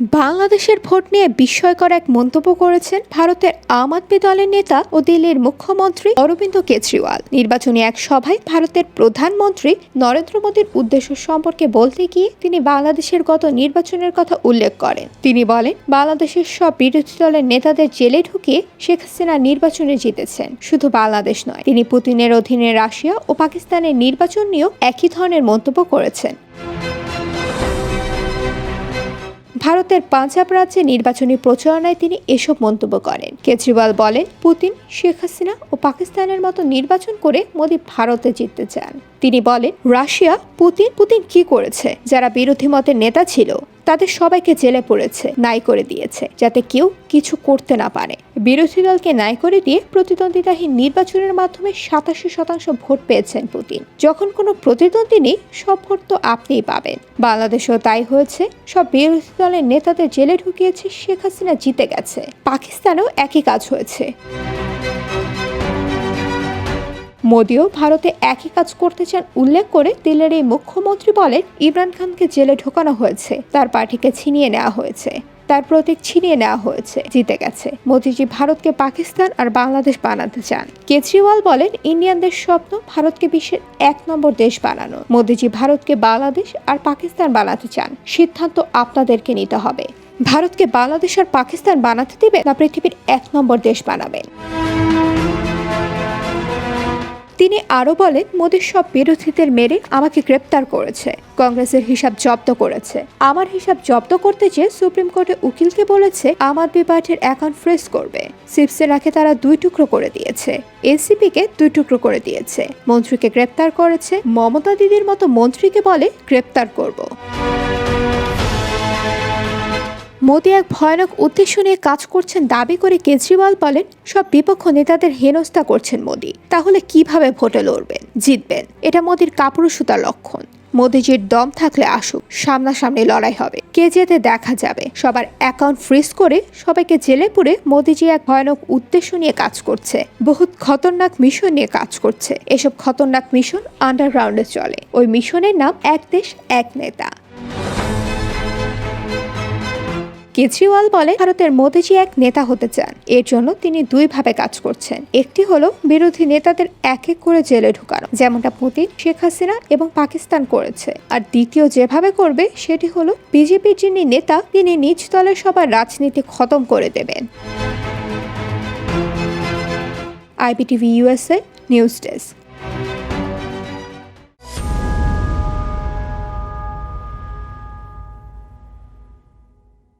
বাংলাদেশের ভোট নিয়ে বিস্ময়কর এক মন্তব্য করেছেন ভারতের আম আদমি দলের নেতা ও দিল্লির মুখ্যমন্ত্রী অরবিন্দ কেজরিওয়াল। নির্বাচনী এক সভায় ভারতের প্রধানমন্ত্রী নরেন্দ্র মোদীর উদ্দেশ্য সম্পর্কে বলতে গিয়ে তিনি বাংলাদেশের গত নির্বাচনের কথা উল্লেখ করেন। তিনি বলেন, বাংলাদেশের সব বিরোধী দলের নেতাদের জেলে ঢুকিয়ে শেখ হাসিনা নির্বাচনে জিতেছেন। শুধু বাংলাদেশ নয়, তিনি পুতিনের অধীনে রাশিয়া ও পাকিস্তানের নির্বাচন নিয়েও একই ধরনের মন্তব্য করেছেন। ভারতের পাঞ্জাব রাজ্যে নির্বাচনী প্রচারণায় তিনি এসব মন্তব্য করেন। কেজরিওয়াল বলেন, পুতিন, শেখ হাসিনা ও পাকিস্তানের মতো নির্বাচন করে মোদী ভারতে জিততে চান। তিনি বলেন, রাশিয়া, পুতিন পুতিন কি করেছে? যারা বিরোধী মতের নেতা ছিল, তাদের সবাইকে জেলে পড়েছে, নাই করে দিয়েছে, যাতে কেউ কিছু করতে না পারে। বিরোধী দলকে ন্যায় করে দিয়ে প্রতিদ্বন্দ্বিতাহীন নির্বাচনের মাধ্যমে সাতাশি শতাংশ ভোট পেয়েছেন পুতিন। যখন কোনো প্রতিদ্বন্দ্বী নেই, সব ভোট তো আপনিই পাবেন। বাংলাদেশেও তাই হয়েছে। সব বিরোধী দলের নেতাদের জেলে ঢুকিয়েছে, শেখ হাসিনা জিতে গেছে। পাকিস্তানেও একই কাজ হয়েছে। মোদিও ভারতে একই কাজ করতে চান উল্লেখ করে দিল্লির এই মুখ্যমন্ত্রী বলেন, ইমরান খানকে জেলে ঢোকানো হয়েছে। তার পার্টিকে ছিনিয়ে নেওয়া হয়েছে। তার প্রতীক ছিনিয়ে নেওয়া হয়েছে, জিতে গেছে। মোদিজি ভারতকে পাকিস্তান আর বাংলাদেশ বানাতে চান। কেজরিওয়াল বলেন, ইন্ডিয়ানদের স্বপ্ন ভারতকে বিশ্বের এক নম্বর দেশ বানানো মোদিজি ভারতকে বাংলাদেশ আর পাকিস্তান বানাতে চান। সিদ্ধান্ত আপনাদেরকে নিতে হবে। ভারতকে বাংলাদেশ আর পাকিস্তান বানাতে দিবে না, পৃথিবীর এক নম্বর দেশ বানাবেন। তিনি আরও বলেন মোদীর সব বিরোধীদের মেরে আমাকে গ্রেপ্তার করেছে। কংগ্রেসের হিসাব জব্দ করেছে। আমার হিসাব জব্দ করতে চেয়ে সুপ্রিম কোর্টে উকিলকে বলেছে, আম আদমি পার্টির অ্যাকাউন্ট ফ্রেজ করবে। শিবসেনাকে তারা দুই টুকরো করে দিয়েছে। এনসিপিকে দুই টুকরো করে দিয়েছে। মন্ত্রীকে গ্রেপ্তার করেছে। মমতা দিদির মতো মন্ত্রীকে বলে গ্রেপ্তার করব। মোদী এক ভয়ানক উদ্দেশ্য নিয়ে কাজ করছেন, দাবি করে কেজরিওয়াল বলেন, সব বিপক্ষ নেতাদের হেনস্থা করছেন মোদী। তাহলে কীভাবে ভোটে লড়বেন? জিতবেন। এটা মোদীর কাপুরুষতার লক্ষণ। মোদিজির দম থাকলে আসুক, সামনাসামনি লড়াই হবে। কে যেতে দেখা যাবে? সবার অ্যাকাউন্ট ফ্রিজ করে সবাইকে জেলে পুরে মোদিজি এক ভয়ানক উদ্দেশ্য নিয়ে কাজ করছে। বহুত খতরনাক মিশন নিয়ে কাজ করছে। এসব খতরনাক মিশন আন্ডারগ্রাউন্ডে চলে। ওই মিশনের নাম এক দেশ, এক নেতা। কেজরিওয়াল বলে ভারতের মোদিজি এক নেতা হতে চান। এর জন্য তিনি দুইভাবে কাজ করছেন। একটি হলো বিরোধী নেতাদের এক এক করে জেলে ঢুকানো, যেমনটা পুতিন, শেখ হাসিনা এবং পাকিস্তান করেছে। আর দ্বিতীয় যেভাবে করবে সেটি হলো বিজেপির যিনি নেতা, তিনি নিজ দলের সবার রাজনীতি খতম করে দেবেন। IBTV USA, news desk.